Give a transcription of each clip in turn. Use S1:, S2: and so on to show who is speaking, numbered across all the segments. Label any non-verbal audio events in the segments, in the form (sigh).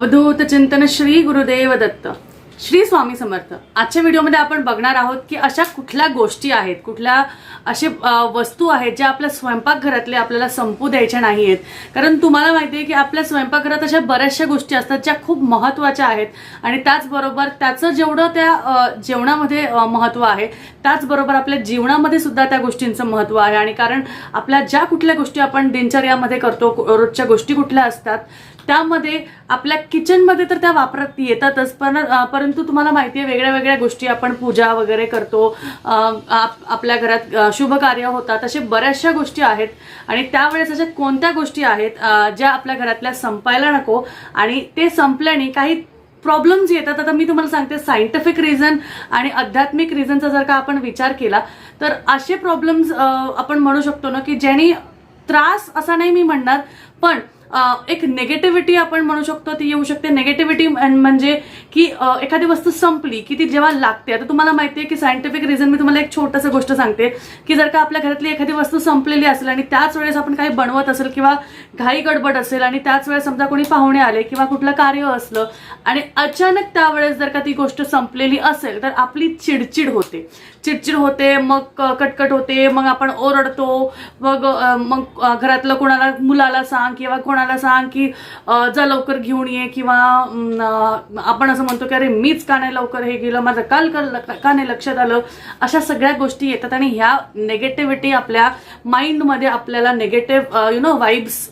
S1: अवधूत चिंतन श्री गुरुदेव दत्त. श्री स्वामी समर्थ. आजच्या व्हिडिओमध्ये आपण बघणार आहोत की अशा कुठल्या गोष्टी आहेत कुठल्या असे वस्तू आहेत ज्या आपल्या स्वयंपाकघरातले आपल्याला संपू द्यायच्या नाही आहेत कारण तुम्हाला माहिती आहे की आपल्या स्वयंपाकघरात अशा बऱ्याचशा गोष्टी असतात ज्या खूप महत्त्वाच्या आहेत आणि त्याचबरोबर त्याचं जेवढं त्या जेवणामध्ये महत्त्व आहे त्याचबरोबर आपल्या जीवनामध्ये सुद्धा त्या गोष्टींचं महत्त्व आहे. आणि कारण आपल्या ज्या कुठल्या गोष्टी आपण दिनचर्यामध्ये करतो रोजच्या गोष्टी कुठल्या असतात त्यामध्ये आपल्या किचनमध्ये तर त्या वापरात येतातच पण परंतु तुम्हाला माहिती आहे वेगळ्या वेगळ्या गोष्टी आपण पूजा वगैरे करतो. आप- आपल्या घरात शुभ कार्य होतात असे बऱ्याचशा गोष्टी आहेत. आणि त्यावेळेस अशा कोणत्या गोष्टी आहेत ज्या आपल्या घरातल्या संपायला नको? आणि ते संपल्याने काही प्रॉब्लेम्स येतात. आता मी तुम्हाला सांगते सायंटिफिक रिझन आणि आध्यात्मिक रिझनचा जर का आपण विचार केला तर असे प्रॉब्लेम्स आपण म्हणू शकतो ना की ज्यांनी त्रास असा नाही मी म्हणणार पण एक नेगेटिव्हिटी आपण म्हणू शकतो ती येऊ शकते. नेगेटिव्हिटी म्हणजे की एखादी वस्तू संपली की ती जेव्हा लागते आता तुम्हाला माहिती आहे की सायंटिफिक रिझन मी तुम्हाला एक छोटंसं गोष्ट सांगते की जर का आपल्या घरातली एखादी वस्तू संपलेली असेल आणि त्याच वेळेस आपण काही बनवत असेल किंवा घाई गडबड असेल आणि त्याच वेळेस समजा कोणी पाहुणे आले किंवा कुठलं कार्य असलं आणि अचानक त्यावेळेस जर का ती गोष्ट संपलेली असेल तर आपली चिडचिड होते. चिडचिड होते मग कटकट होते मग आपण ओरडतो मग मग घरातलं कोणाला मुलाला सांग किंवा कोणाला सांग की जा लवकर घेऊन ये किंवा आपण असं म्हणतो की अरे मीच का नाही लवकर हे गेलं? माझं काल काल का नाही लक्षात आलं? अशा सगळ्या गोष्टी येतात आणि ह्या नेगेटिव्हिटी आपल्या माइंडमध्ये आपल्याला negative you know vibes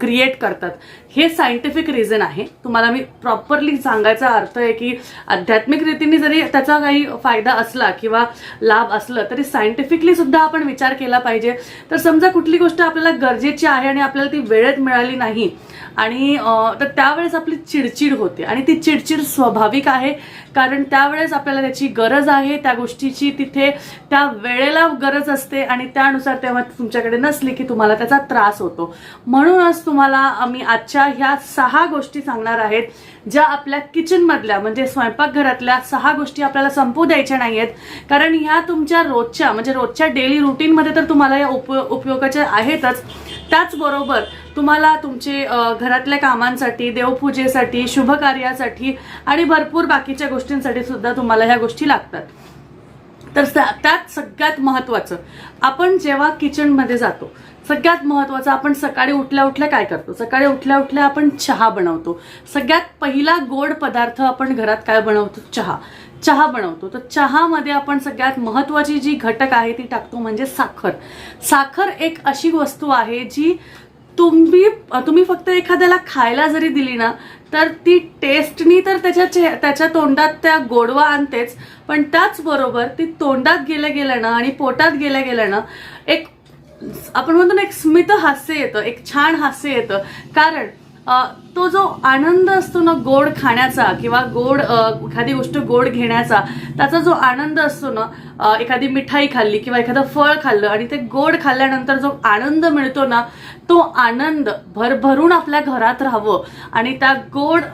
S1: create करतात. हे सायंटिफिक रिझन आहे. तुम्हाला मी प्रॉपरली सांगायचा अर्थ आहे की आध्यात्मिक रीतीने जरी त्याचा काही फायदा असला किंवा लाभ असलं तरी सायंटिफिकली सुद्धा आपण विचार केला पाहिजे. तर समजा कुठली गोष्ट आपल्याला गरजेची आहे आणि आपल्याला ती वेळेत मिळाली नाही आणि तर त्यावेळेस आपली चिडचिड होते आणि ती चिडचिड स्वाभाविक आहे. कारण त्यावेळेस आपल्याला त्याची गरज आहे त्या गोष्टीची तिथे त्या वेळेला गरज असते आणि त्यानुसार तेव्हा तुमच्याकडे नसली की तुम्हाला त्याचा त्रास होतो. म्हणूनच तुम्हाला आम्ही आजच्या ह्या सहा गोष्टी सांगणार आहेत ज्या आपल्या किचनमधल्या म्हणजे स्वयंपाकघरातल्या सहा गोष्टी आपल्याला संपू द्यायच्या नाही आहेत कारण ह्या तुमच्या रोजच्या म्हणजे रोजच्या डेली रुटीनमध्ये तर तुम्हाला या उपयोगाच्या आहेतच. त्याचबरोबर तुम्हाला तुमचे घरातल्या कामांसाठी देवपूजेसाठी शुभकार्यासाठी आणि भरपूर बाकीच्या गोष्टींसाठी सुद्धा तुम्हाला ह्या गोष्टी लागतात. तर त्यात सगळ्यात महत्वाचं आपण जेव्हा किचनमध्ये जातो सगळ्यात महत्त्वाचं आपण सकाळी उठल्या उठल्या काय करतो? सकाळी उठल्या उठल्या आपण चहा बनवतो. सगळ्यात पहिला गोड पदार्थ आपण घरात काय बनवतो? चहा. चहा बनवतो. तर चहामध्ये आपण सगळ्यात महत्त्वाची जी घटक आहे ती टाकतो म्हणजे साखर. साखर एक अशी वस्तू आहे जी तुम्ही तुम्ही फक्त एखाद्याला खायला जरी दिली ना तर ती टेस्टनी तर त्याच्या चे- त्याच्या तोंडात त्या गोडवा आणतेच पण त्याचबरोबर ती तोंडात गेल्या गेल्यानं आणि पोटात गेल्या गेल्यानं एक आपण म्हणतो ना एक स्मित हास्य येतं एक छान हास्य येतं. कारण तो जो आनंद असतो ना गोड खाण्याचा किंवा गोड एखादी गोष्ट गोड घेण्याचा त्याचा जो आनंद असतो ना एखादी मिठाई खाल्ली किंवा एखादं फळ खाल्लं आणि ते गोड खाल्ल्यानंतर जो आनंद मिळतो ना तो आनंद भरभरून आपल्या घरात राहावं आणि त्या गोड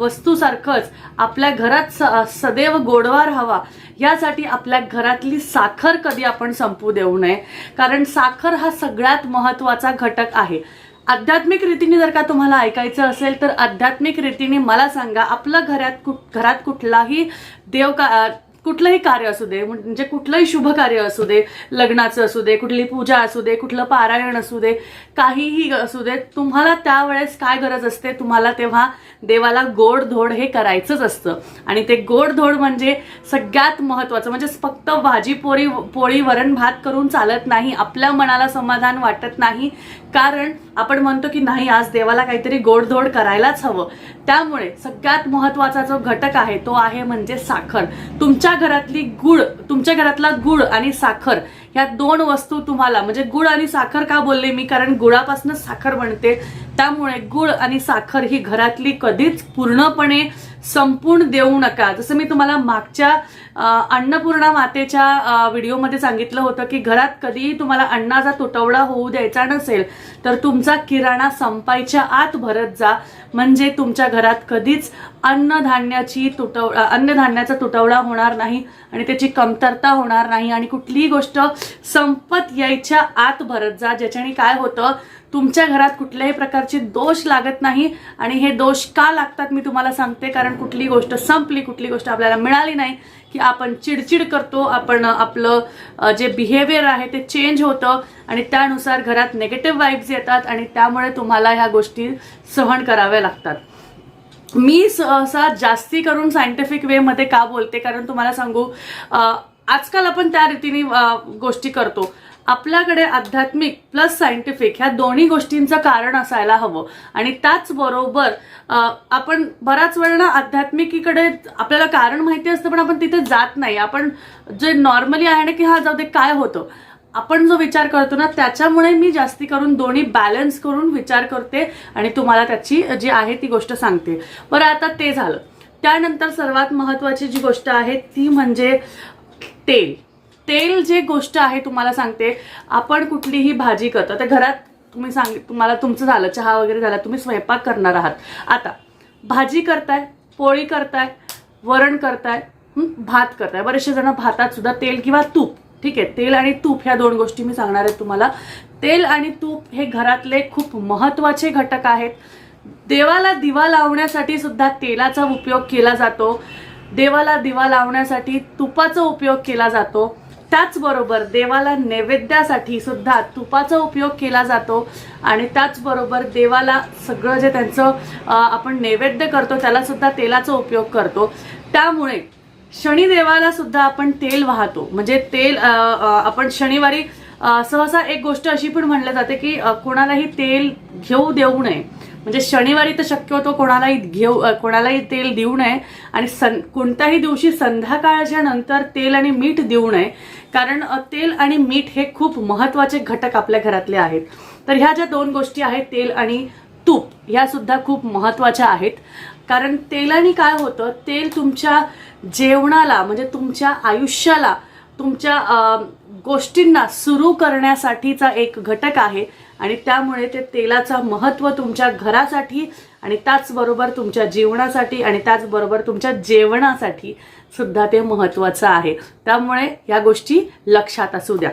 S1: वस्तूसारखंच आपल्या घरात स- सदैव गोडवा राहावा यासाठी आपल्या घरातली साखर कधी आपण संपू देऊ नये. कारण साखर हा सगळ्यात महत्त्वाचा घटक आहे. आध्यात्मिक रीतीने जर का तुम्हाला ऐकायचं असेल तर आध्यात्मिक रीतीने मला सांगा आपलं घरात कुठ घरात कुठलाही देव का कुठलंही कार्य असू दे म्हणजे कुठलंही शुभ कार्य असू दे लग्नाचं असू दे कुठली पूजा असू दे कुठलं पारायण असू दे काहीही असू दे तुम्हाला त्यावेळेस काय गरज असते तुम्हाला तेव्हा देवाला गोड धोड हे करायचंच असतं. आणि ते गोड धोड म्हणजे सगळ्यात महत्वाचं म्हणजे फक्त भाजी पोळी पोळी वरण भात करून चालत नाही आपल्या मनाला समाधान वाटत नाही कारण आपण म्हणतो की नाही आज देवाला काहीतरी गोडधोड करायलाच हवं. त्यामुळे सगळ्यात महत्त्वाचा जो घटक आहे तो आहे म्हणजे साखर. तुमच्या घरातली गुळ तुमच्या घरातला गुळ आणि साखर ह्या दोन वस्तू तुम्हाला म्हणजे गुळ आणि साखर का बोलले मी? कारण गुळापासूनच साखर बनते. त्यामुळे गुळ आणि साखर ही घरातली कधीच पूर्णपणे संपूर्ण देऊ नका. जसं मी तुम्हाला मागच्या अन्नपूर्णा मातेच्या व्हिडिओमध्ये सांगितलं होतं की घरात कधीही तुम्हाला अन्नाचा तुटवडा होऊ द्यायचा नसेल तर तुमचा किराणा संपायच्या आत भरत जा. म्हणजे तुमच्या घरात कधीच अन्नधान्याची तुटव अन्नधान्याचा तुटवडा होणार नाही आणि त्याची कमतरता होणार नाही. आणि कुठलीही गोष्ट संपत यायच्या आत भरत जा ज्याच्याने काय होतं तुमच्या घरात कुठल्याही प्रकारचे दोष लागत नाही. आणि हे दोष का लागतात मी तुम्हाला सांगते कारण कुठली गोष्ट संपली कुठली गोष्ट आपल्याला मिळाली नाही की आपण चिडचिड करतो आपण आपलं जे बिहेवियर आहे ते चेंज होतं आणि त्यानुसार घरात नेगेटिव्ह वाईब्स येतात आणि त्यामुळे तुम्हाला ह्या गोष्टी सहन कराव्या लागतात. मी सहसा जास्ती करून सायंटिफिक वेमध्ये का बोलते कारण तुम्हाला सांगू आजकाल आपण त्या रीतीने गोष्टी करतो. आपल्याकडे आध्यात्मिक प्लस सायंटिफिक ह्या दोन्ही गोष्टींचं कारण असायला हवं. आणि त्याचबरोबर आपण आपण बऱ्याच ना आध्यात्मिकीकडे आपल्याला कारण माहिती असतं पण आपण तिथे जात नाही. आपण जे नॉर्मली आहे ना की हा जाऊ दे काय होतं? आपण जो विचार करतो ना त्याच्यामुळे मी जास्ती करून दोन्ही बॅलन्स करून विचार करते आणि तुम्हाला त्याची जी आहे ती गोष्ट सांगते. बरं आता ते झालं. त्यानंतर सर्वात महत्वाची जी गोष्ट आहे ती म्हणजे तेल. तेल जे गोष्ट आहे तुम्हाला सांगते आपण कुठलीही भाजी करतो तर घरात तुम्ही सांग तुम्हाला तुमचं झालं चहा वगैरे झाला तुम्ही स्वयंपाक करणार आहात. आता भाजी करताय पोळी करताय वरण करताय भात करताय. बरेचसे जण भातात सुद्धा तेल किंवा तूप ठीक आहे तेल आणि तूप ह्या दोन गोष्टी मी सांगणार आहे तुम्हाला. तेल आणि तूप हे घरातले खूप महत्त्वाचे घटक आहेत. देवाला दिवा लावण्यासाठी सुद्धा तेलाचा उपयोग केला जातो. देवाला दिवा लावण्यासाठी तुपाचा उपयोग केला जातो. त्याचबरोबर देवाला नैवेद्यासाठी सुद्धा तुपाचा उपयोग केला जातो. आणि त्याचबरोबर देवाला सगळं जे त्यांचं आपण नैवेद्य करतो त्यालासुद्धा तेलाचा उपयोग करतो. त्यामुळे शनिदेवाला सुद्धा आपण तेल वाहतो. म्हणजे तेल आपण शनिवारी सहसा एक गोष्ट अशी पण म्हणलं जाते की कोणालाही तेल घेऊ देऊ नये. म्हणजे शनिवारी तर शक्यतो कोणालाही घेऊ कोणालाही तेल देऊ नये आणि सं कोणत्याही दिवशी संध्याकाळच्या नंतर तेल आणि मीठ देऊ नये. कारण तेल आणि मीठ हे खूप महत्त्वाचे घटक आपल्या घरातले आहेत. तर ह्या ज्या दोन गोष्टी आहेत तेल आणि तूप ह्या सुद्धा खूप महत्त्वाच्या आहेत. कारण तेलाने काय होतं तेल तुमच्या जेवणाला म्हणजे तुमच्या आयुष्याला तुमच्या गोष्टींना सुरू करण्यासाठीचा एक घटक आहे. आणि त्यामुळे ते तेलाचं महत्त्व तुमच्या घरासाठी आणि त्याचबरोबर तुमच्या जीवनासाठी आणि त्याचबरोबर तुमच्या जेवणासाठी सुद्धा ते महत्त्वाचं आहे. त्यामुळे या गोष्टी लक्षात असू द्या.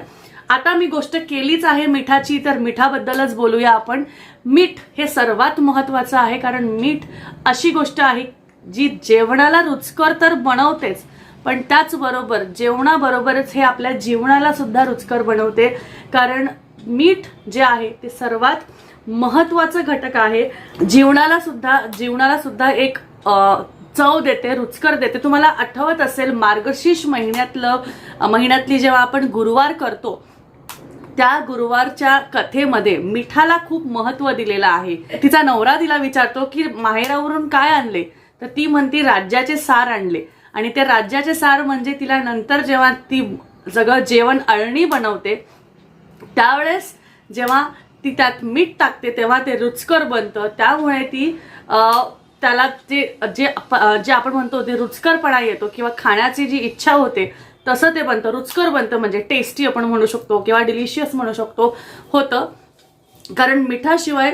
S1: आता मी गोष्ट केलीच आहे मिठाची तर मिठाबद्दलच बोलूया आपण. मीठ हे सर्वात महत्त्वाचं आहे कारण मीठ अशी गोष्ट आहे जी जेवणाला रुचकर तर बनवतेच पण त्याचबरोबर जेवणाबरोबरच हे आपल्या जीवनाला सुद्धा रुचकर बनवते. कारण मीठ जे आहे ते सर्वात महत्वाचं घटक आहे. जीवनाला सुद्धा जीवनाला सुद्धा एक चव देते रुचकर देते. तुम्हाला आठवत असेल मार्गशीर्ष महिन्यातलं महिन्यातली जेव्हा आपण गुरुवार करतो त्या गुरुवारच्या कथेमध्ये मिठाला खूप महत्त्व दिलेलं आहे. तिचा नवरा तिला विचारतो की माहेरावरून काय आणले? तर ती म्हणती राज्याचे सार आणले. आणि ते राज्याचे सार म्हणजे तिला नंतर जेव्हा ती सगळं जेवण अळणी बनवते त्यावेळेस जेव्हा ती त्यात मीठ टाकते तेव्हा ते रुचकर बनतं. त्यामुळे ती त्याला जे जे जे आपण म्हणतो ते रुचकरपणा येतो किंवा खाण्याची जी इच्छा होते तसं ते बनतं. रुचकर बनतं म्हणजे टेस्टी आपण म्हणू शकतो किंवा डिलिशियस म्हणू शकतो होतं. कारण मिठाशिवाय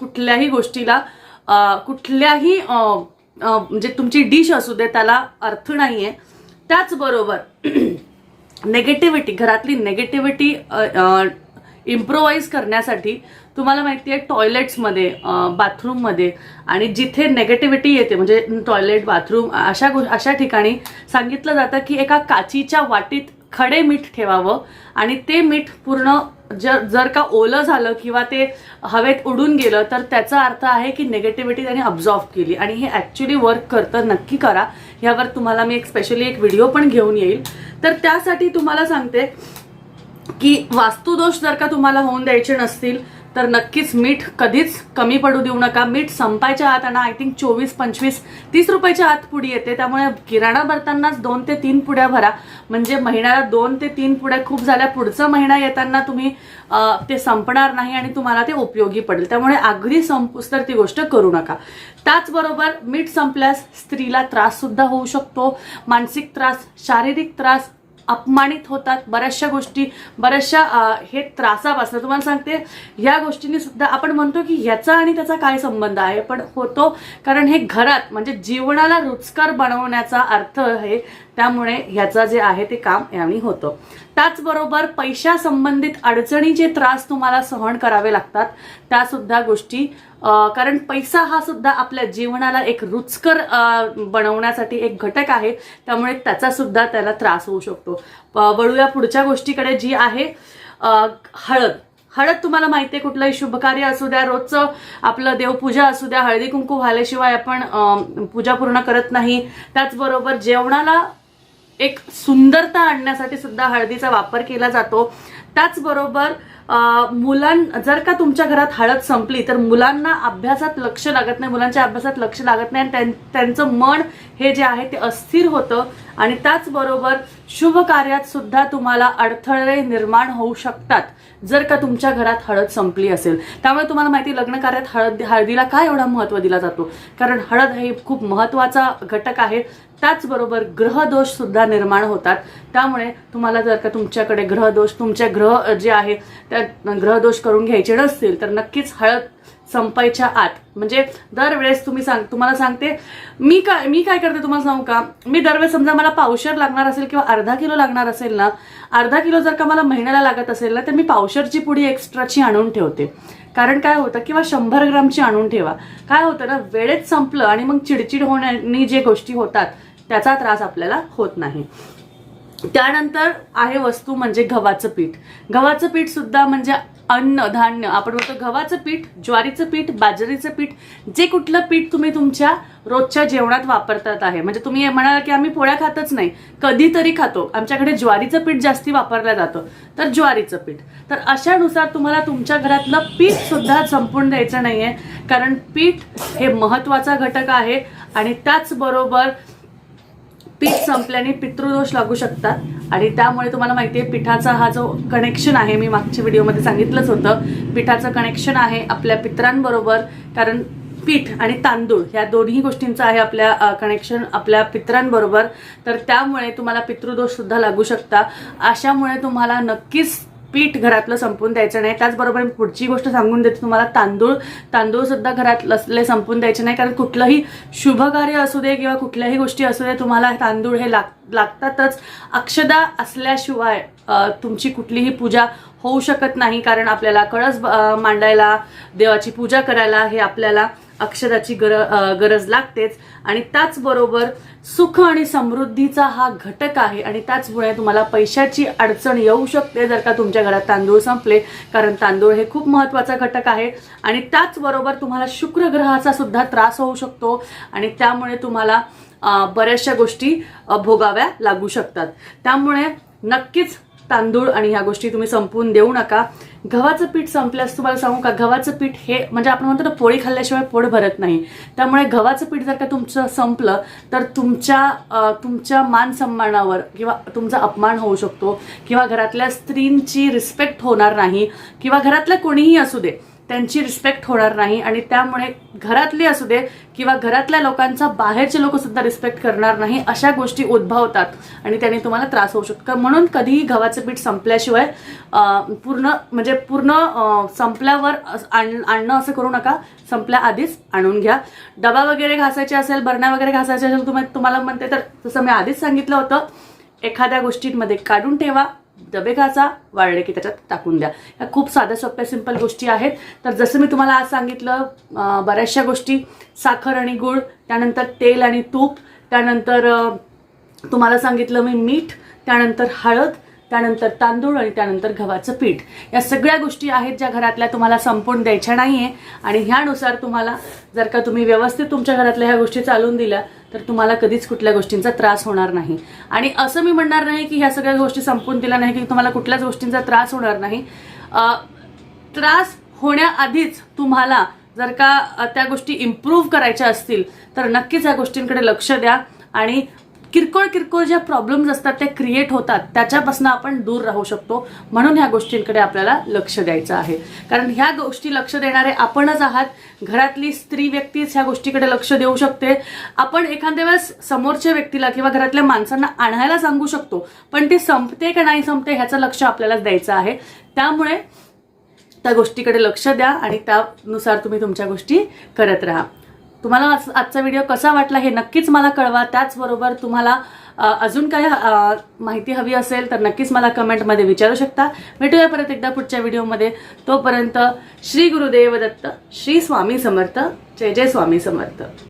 S1: कुठल्याही गोष्टीला कुठल्याही म्हणजे तुमची डिश असू दे त्याला अर्थ नाही आहे त्याचबरोबर (clears throat) नेगेटिव्हिटी घरातली नेगेटिव्हिटी इम्प्रोवाइज करण्यासाठी तुम्हाला माहिती आहे टॉयलेट्समध्ये बाथरूममध्ये आणि जिथे नेगेटिव्हिटी येते म्हणजे टॉयलेट बाथरूम अशा गो अशा ठिकाणी सांगितलं जातं की एका काचीच्या वाटीत खडे मीठ ठेवावं आणि ते मीठ पूर्ण जर जर का ओलं झालं किंवा ते हवेत उडून गेलं तर त्याचा अर्थ आहे की नेगेटिव्हिटी त्याने अब्झॉर्व केली. आणि हे ॲक्च्युली वर्क करतं नक्की करा. यावर तुम्हाला मी एक स्पेशली एक व्हिडिओ पण घेऊन येईल. तर त्यासाठी तुम्हाला सांगते की वास्तुदोष जर का तुम्हाला होऊन द्यायचे नसतील तर नक्कीच मीठ कधीच कमी पडू देऊ नका. मीठ संपायच्या आत आणि आय थिंक चोवीस पंचवीस तीस रुपयाच्या आत पुडी येते. त्यामुळे किराणा भरतानाच दोन ते तीन पुड्या भरा. म्हणजे महिन्याला दोन ते तीन पुड्या खूप झाल्या. पुढचा महिना येताना तुम्ही ते संपणार नाही आणि तुम्हाला ते उपयोगी पडेल. त्यामुळे अगदी संपूस तर ती गोष्ट करू नका. त्याचबरोबर मीठ संपल्यास स्त्रीला त्राससुद्धा होऊ शकतो. मानसिक त्रास शारीरिक त्रास अपमानित होतात. बऱ्याचशा गोष्टी बऱ्याचशा हे त्रासापासून. तुम्हाला सांगते ह्या गोष्टींनी सुद्धा आपण म्हणतो की ह्याचा आणि त्याचा काय संबंध आहे? पण होतो कारण हे घरात म्हणजे जीवनाला रुचकर बनवण्याचा अर्थ आहे. त्यामुळे ह्याचा जे आहे ते काम याने होतं. त्याचबरोबर पैशासंबंधित अडचणीचे त्रास तुम्हाला सहन करावे लागतात त्यासुद्धा गोष्टी कारण पैसा हा सुद्धा आपल्या जीवनाला एक रुचकर बनवण्यासाठी एक घटक आहे. त्यामुळे त्याचा सुद्धा त्याला त्रास होऊ शकतो. वळूया पुढच्या गोष्टीकडे जी आहे. हळद. हळद तुम्हाला माहिती आहे कुठलंही शुभकार्य असू द्या रोजचं आपलं देवपूजा असू द्या हळदी कुंकू व्हायल्याशिवाय आपण पूजा पूर्ण करत नाही. त्याचबरोबर जेवणाला एक सुंदरता आणण्यासाठी सुद्धा हळदीचा वापर केला जातो. त्याचबरोबर मुलां जर का तुमच्या घरात हळद संपली तर मुलांना अभ्यासात लक्ष लागत नाही मुलांच्या अभ्यासात लक्ष लागत नाही आणि त्यां- त्यांचं मन हे जे आहे ते अस्थिर होतं आणि त्याचबरोबर शुभ कार्यात सुद्धा तुम्हाला अडथळे निर्माण होऊ शकतात जर का तुमच्या घरात हळद संपली असेल. त्यामुळे तुम्हाला माहिती लग्न कार्यात हळद हळदीला काय एवढा महत्त्व दिला जातो? कारण हळद हे खूप महत्त्वाचा घटक आहे त्याचबरोबर ग्रहदोष सुद्धा निर्माण होतात. त्यामुळे तुम्हाला जर का तुमच्याकडे ग्रहदोष तुमचे ग्रह जे आहे त्या ग्रहदोष करून घ्यायचे नसतील तर नक्कीच हळद संपायच्या आत. म्हणजे दरवेळेस तुम्ही सांग तुम्हाला सांगते मी काय मी काय करते तुम्हाला सांगू का? मी दरवेळेस समजा मला पावशर लागणार असेल किंवा अर्धा किलो लागणार असेल ना अर्धा किलो जर का मला महिन्याला लागत असेल ना तर मी पावशरची पुडी एक्स्ट्राची आणून ठेवते. कारण काय होतं किंवा शंभर ग्रामची आणून ठेवा. काय होतं ना वेळेत संपलं आणि मग चिडचिड होण्यानी जे गोष्टी होतात त्याचा त्रास आपल्याला होत नाही. त्यानंतर आहे वस्तू म्हणजे गव्हाचं पीठ. गव्हाचं पीठ सुद्धा म्हणजे अन्न धान्य. आपण म्हणतो गव्हाचं पीठ ज्वारीचं पीठ बाजरीचं पीठ. जे कुठलं पीठ तुम्ही तुमच्या रोजच्या जेवणात वापरतात आहे. म्हणजे तुम्ही म्हणाला की आम्ही पोळ्या खातच नाही. कधीतरी खातो. आमच्याकडे ज्वारीचं पीठ जास्ती वापरलं जातं. तर ज्वारीचं पीठ. तर अशानुसार तुम्हाला तुमच्या घरातलं पीठ सुद्धा संपून द्यायचं आहे कारण पीठ हे महत्त्वाचा घटक आहे. आणि त्याचबरोबर पीठ संपल्याने पितृदोष लागू शकतात. आणि त्यामुळे तुम्हाला माहिती आहे पिठाचा हा जो कनेक्शन आहे मी मागच्या व्हिडिओमध्ये सांगितलंच होतं पिठाचं कनेक्शन आहे आपल्या पित्रांबरोबर कारण पीठ आणि तांदूळ ह्या दोन्ही गोष्टींचं आहे आपल्या कनेक्शन आपल्या पित्रांबरोबर. तर त्यामुळे तुम्हाला पितृदोष सुद्धा लागू शकता. अशामुळे तुम्हाला नक्कीच पीठ घरातलं संपून द्यायचं नाही. त्याचबरोबर मी पुढची गोष्ट सांगून देते तुम्हाला. तांदूळ तांदूळसुद्धा घरात असले संपून द्यायचे नाही. कारण कुठलंही शुभ कार्य असू दे किंवा कुठल्याही गोष्टी असू दे तुम्हाला तांदूळ हे लाग लागतातच. अक्षदा असल्याशिवाय तुमची कुठलीही पूजा होऊ शकत नाही. कारण आपल्याला कळस मांडायला देवाची पूजा करायला हे आपल्याला अक्षराची गर गरज लागतेच. आणि त्याचबरोबर सुख आणि समृद्धीचा हा घटक आहे. आणि त्याचमुळे तुम्हाला पैशाची अडचण येऊ शकते जर का तुमच्या घरात तांदूळ संपले. कारण तांदूळ हे खूप महत्त्वाचा घटक आहे. आणि त्याचबरोबर तुम्हाला शुक्र ग्रहाचा सुद्धा त्रास होऊ शकतो. आणि त्यामुळे तुम्हाला बऱ्याचशा गोष्टी भोगाव्या लागू शकतात. त्यामुळे नक्कीच तांदूळ आणि ह्या गोष्टी तुम्ही संपवून देऊ नका. गव्हाचं पीठ संपल्यास तुम्हाला सांगू का गव्हाचं पीठ हे म्हणजे आपण म्हणतो ना पोळी खाल्ल्याशिवाय पोट भरत नाही. त्यामुळे गव्हाचं पीठ जर का तुमचं संपलं तर तुमच्या तुमच्या मान सन्मानावर किंवा तुमचा अपमान होऊ शकतो किंवा घरातल्या स्त्रींची रिस्पेक्ट होणार नाही किंवा घरातलं कोणीही असू दे. त्यांची रिस्पेक्ट होणार नाही आणि त्यामुळे घरातली असू दे किंवा घरातल्या लोकांचा बाहेरचे लोक सुद्धा रिस्पेक्ट करणार नाही अशा गोष्टी उद्भवतात आणि त्याने तुम्हाला त्रास होऊ शकतो. म्हणून कधीही गव्हाचं पीठ संपल्याशिवाय पूर्ण म्हणजे पूर्ण संपल्यावर आण- आणणं असं करू नका. संपल्या आधीच आणून घ्या. डबा वगैरे घासायचे असेल बरण्या वगैरे घासायचे असेल तुम्ही तुम्हाला म्हणते तर जसं मी आधीच सांगितलं होतं. एखाद्या गोष्टींमध्ये काढून ठेवा. डबे घासा वाळले की त्याच्यात टाकून द्या. या खूप साध्या सोप्या सिंपल गोष्टी आहेत. तर जसं मी तुम्हाला आज सांगितलं बऱ्याचशा गोष्टी साखर आणि गुळ त्यानंतर तेल आणि तूप त्यानंतर तुम्हाला सांगितलं मी मीठ त्यानंतर हळद त्यानंतर तांदूळ आणि त्यानंतर गव्हाचं पीठ. या सगळ्या गोष्टी आहेत ज्या घरातल्या तुम्हाला संपूर्ण द्यायच्या नाहीये. आणि ह्यानुसार तुम्हाला जर का तुम्ही व्यवस्थित तुमच्या घरातल्या ह्या गोष्टी चालून दिल्या तर तुम्हाला कधीच कुठल्या गोष्टींचा त्रास होणार नाही. आणि असं मी म्हणणार नाही की ह्या सगळ्या गोष्टी संपून दिल्या नाही की तुम्हाला कुठल्याच गोष्टींचा त्रास होणार नाही. त्रास होण्याआधीच तुम्हाला जर का त्या गोष्टी इम्प्रूव्ह करायच्या असतील तर नक्कीच या गोष्टींकडे लक्ष द्या. आणि किरकोळ किरकोळ ज्या प्रॉब्लेम्स असतात त्या क्रिएट होतात त्याच्यापासून आपण दूर राहू शकतो. म्हणून ह्या गोष्टींकडे आपल्याला लक्ष द्यायचं आहे. कारण ह्या गोष्टी लक्ष देणारे आपणच आहात. घरातली स्त्री व्यक्तीच ह्या गोष्टीकडे लक्ष देऊ शकते. आपण एखाद्या वेळेस समोरच्या व्यक्तीला किंवा घरातल्या माणसांना आणायला सांगू शकतो पण ती संपते का नाही संपते ह्याचं लक्ष आपल्यालाच द्यायचं आहे. त्यामुळे त्या गोष्टीकडे लक्ष द्या आणि त्यानुसार तुम्ही तुमच्या गोष्टी करत राहा. तुम्हाला आज- आजचा व्हिडिओ कसा वाटला हे नक्कीच मला कळवा. त्याचबरोबर तुम्हाला अजून काय माहिती हवी असेल तर नक्कीच मला कमेंटमध्ये विचारू शकता. भेटूया परत एकदा पुढच्या व्हिडिओमध्ये. तोपर्यंत श्री गुरुदेव दत्त श्री स्वामी समर्थ जय जय स्वामी समर्थ.